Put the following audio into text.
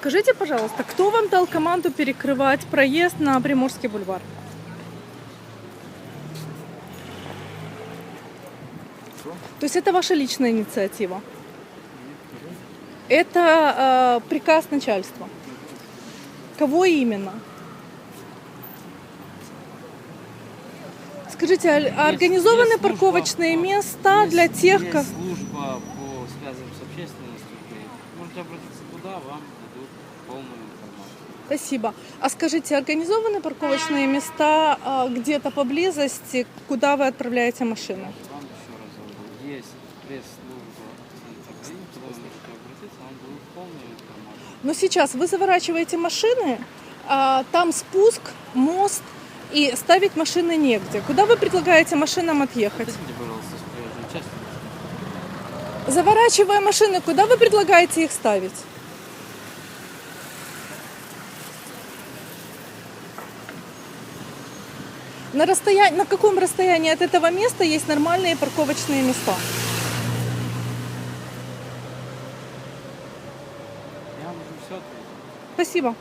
Скажите, пожалуйста, кто вам дал команду перекрывать проезд на Приморский бульвар? Кто? То есть это ваша личная инициатива? Это э, приказ начальства. Кого именно? Скажите, а- а организованы есть парковочные по- места есть- для тех, есть ко- служба по связям с общественностью. Можете обратиться туда, вам дадут полную информацию. Спасибо. А скажите, организованы парковочные места а, где-то поблизости, куда вы отправляете машины? Вам еще раз говорю, есть пресс-служба ГАИ, куда вы можете обратиться, вам дадут полную информацию. Но сейчас вы заворачиваете машины, а, там спуск, мост, и ставить машины негде. Куда вы предлагаете машинам отъехать? Дайте, пожалуйста, с проезжей части. Заворачивая машины, куда вы предлагаете их ставить? На, расстоянии, на каком расстоянии от этого места есть нормальные парковочные места? Я уже все ответил. Спасибо.